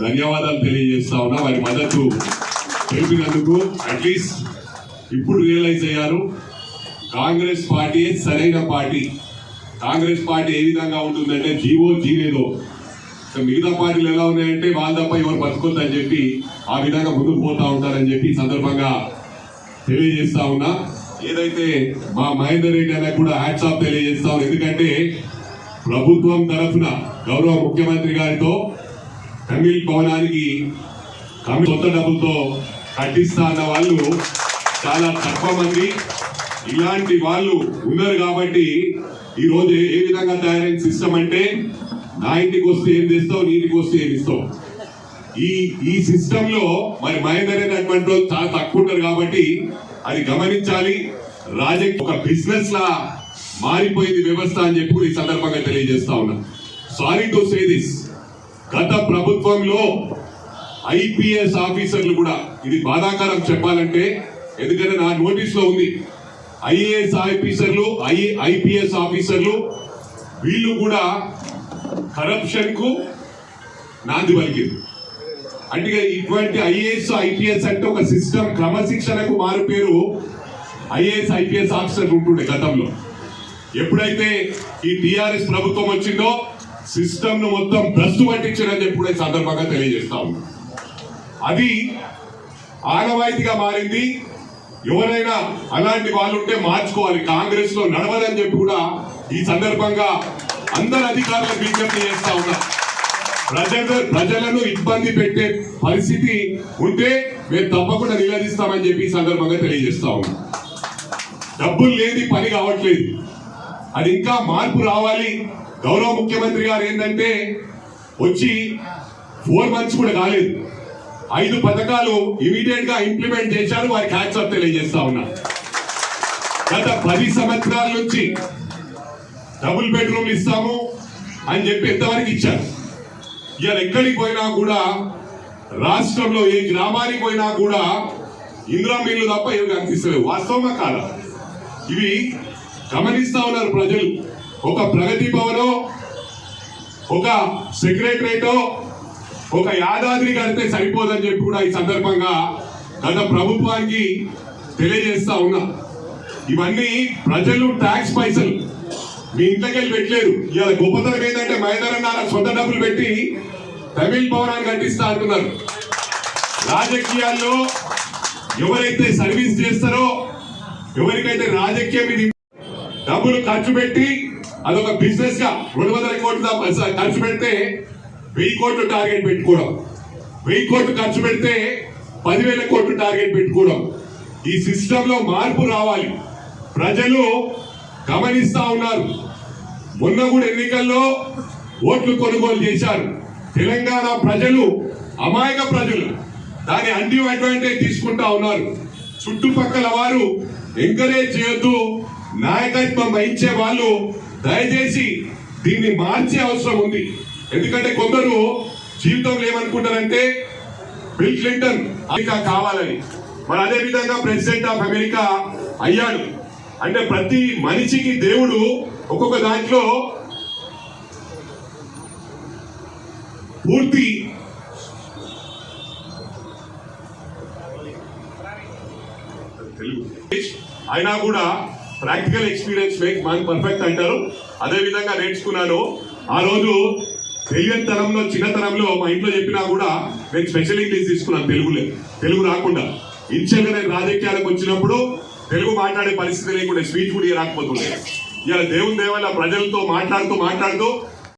ధన్యవాదాలు తెలియజేస్తా ఉన్నా. వారి మద్దతు తెలిపినందుకు అట్లీస్ట్ ఇప్పుడు రియలైజ్ అయ్యారు. కాంగ్రెస్ పార్టీ సరైన పార్టీ. కాంగ్రెస్ పార్టీ ఏ విధంగా ఉంటుందంటే జీవో జీవేదో. మిగతా పార్టీలు ఎలా ఉన్నాయంటే వాళ్ళ తప్ప ఎవరు బతుకొద్దని చెప్పి ఆ విధంగా ముందుకు పోతా ఉంటారని చెప్పి సందర్భంగా తెలియజేస్తా ఉన్నా. ఏదైతే మా మహేందర్ రెడ్డి అన్న కూడా హ్యాట్స్ ఆఫ్ తెలియజేస్తా ఉన్నా. ఎందుకంటే ప్రభుత్వం తరఫున గౌరవ ముఖ్యమంత్రి గారితో తమిళ్ భవనానికి కమి కొత్త డబ్బులతో కట్టిస్తా అన్న వాళ్ళు చాలా తక్కువ మంది. ఇలాంటి వాళ్ళు ఉన్నారు కాబట్టి ఈ రోజు ఏ- విధంగా తయారైన సిస్టమ్ అంటే నా ఇంటికి వస్తే ఏం తెస్తావు నీ ఇంటికి వస్తే ఏం ఇస్తావు? ఈ ఈ సిస్టమ్లో మరి మహేందర్ అనేటువంటి వాళ్ళు చాలా తక్కువ ఉంటారు కాబట్టి అది గమనించాలి. రాజకీయ ఒక బిజినెస్ లా మారిపోయింది వ్యవస్థ అని చెప్పి ఈ సందర్భంగా తెలియజేస్తా ఉన్నా. సారీ టు సే దిస్ గత ప్రభుత్వంలో ఐపీఎస్ ఆఫీసర్లు కూడా ఇది బాధాకరం చెప్పాలంటే ఎందుకంటే నా నోటీస్లో ఉంది. ఐఏఎస్ ఆఫీసర్లు ఐ ఐపీఎస్ ఆఫీసర్లు వీళ్ళు కూడా కరప్షన్కు నాంది పలికింది. అంటే ఇటువంటి ఐఏఎస్ ఐపీఎస్ అంటే ఒక సిస్టమ్ క్రమశిక్షణకు మారు పేరు ఐఏఎస్ ఐపీఎస్ ఆఫీసర్లు ఉంటుండే గతంలో. ఎప్పుడైతే ఈ టిఆర్ఎస్ ప్రభుత్వం వచ్చిందో సిస్టమ్ను మొత్తం భ్రష్టు పట్టించారని చెప్పి కూడా సందర్భంగా తెలియజేస్తా ఉన్నా. అది ఆనవాయితీగా మారింది. ఎవరైనా అలాంటి వాళ్ళు ఉంటే మార్చుకోవాలి. కాంగ్రెస్లో నడవదని చెప్పి కూడా ఈ సందర్భంగా అందరు అధికారులకు విజ్ఞప్తి చేస్తా ఉన్నా. ప్రజలు ప్రజలను ఇబ్బంది పెట్టే పరిస్థితి ఉంటే మేము తప్పకుండా నిలదీస్తామని చెప్పి ఈ సందర్భంగా తెలియజేస్తా ఉన్నాం. డబ్బులు లేని పని కావట్లేదు. అది ఇంకా మార్పు రావాలి. గౌరవ ముఖ్యమంత్రి గారు ఏంటంటే వచ్చి ఫోర్ మంత్స్ కూడా కాలేదు. ఐదు పథకాలు ఇమీడియట్గా ఇంప్లిమెంట్ చేశారు. వారికి హ్యాట్సాప్ తెలియజేస్తా ఉన్నా. గత పది సంవత్సరాల నుంచి డబుల్ బెడ్రూమ్లు ఇస్తాము అని చెప్పి ఎంతవరకు ఇచ్చారు? ఇవాళ ఎక్కడికి పోయినా కూడా రాష్ట్రంలో ఏ గ్రామానికి పోయినా కూడా ఇందిరా మిల్లు తప్ప ఏమి కనిపిస్తలేవు వాస్తవమా కాదా? ఇవి గమనిస్తా ఉన్నారు ప్రజలు. ఒక ప్రగతి భవనో ఒక సెక్రటరేటో ఒక యాదాద్రి కడితే సరిపోదని చెప్పి కూడా ఈ సందర్భంగా గత ప్రభుత్వానికి తెలియజేస్తా ఉన్నా. ఇవన్నీ ప్రజలు ట్యాక్స్ పైసలు. మీ ఇంట్లోకి వెళ్ళి పెట్టలేరు. ఇవాళ గొప్పతనం ఏంటంటే మహేందర్ అన్న సొంత డబ్బులు పెట్టి తమిళ భవనాన్ని కట్టిస్తా అంటున్నారు. రాజకీయాల్లో ఎవరైతే సర్వీస్ చేస్తారో ఎవరికైతే రాజకీయం ఇది డబ్బులు ఖర్చు పెట్టి అదొక బిజినెస్గా రెండు వందల కోట్లు ఖర్చు పెడితే వెయ్యి కోట్లు టార్గెట్ పెట్టుకోవడం. వెయ్యి కోట్లు ఖర్చు పెడితే పదివేల కోట్లు టార్గెట్ పెట్టుకోవడం. ఈ సిస్టమ్లో మార్పు రావాలి. ప్రజలు గమనిస్తా ఉన్నారు. మొన్న కూడా ఎన్నికల్లో ఓట్లు కొనుగోలు చేశారు. తెలంగాణ ప్రజలు అమాయక ప్రజలు దాని అండి అడ్వాంటేజ్ తీసుకుంటా ఉన్నారు. చుట్టుపక్కల వారు ఎంకరేజ్ చేయొద్దు. నాయకత్వం వహించే వాళ్ళు దయచేసి దీన్ని మార్చే అవసరం ఉంది. ఎందుకంటే కొందరు జీవితంలో ఏమనుకుంటారంటే బిల్ క్లింటన్ అమెరికా కావాలని. మరి అదే విధంగా ప్రెసిడెంట్ ఆఫ్ అమెరికా అయ్యాడు. అంటే ప్రతి మనిషికి దేవుడు ఒక్కొక్క దాంట్లో పూర్తి తెలుగు. అయినా కూడా practical experience make man perfect అంటారు. అదే విధంగా నేర్చుకున్నాను. ఆ రోజు తెలియని తరంలో చిన్నతనంలో మా ఇంట్లో చెప్పినా కూడా నేను స్పెషల్ ఇంగ్లీష్ తీసుకున్నాను తెలుగులో. తెలుగు రాకుండా. ఇన్షియల్గా నేను రాజకీయాలకు వచ్చినప్పుడు తెలుగు మాట్లాడే పరిస్థితి లేకుండా స్పీచ్ కూడా రాకపోతుండే. ఇలా దేవుని దేవాల ప్రజలతో మాట్లాడుతూ మాట్లాడుతూ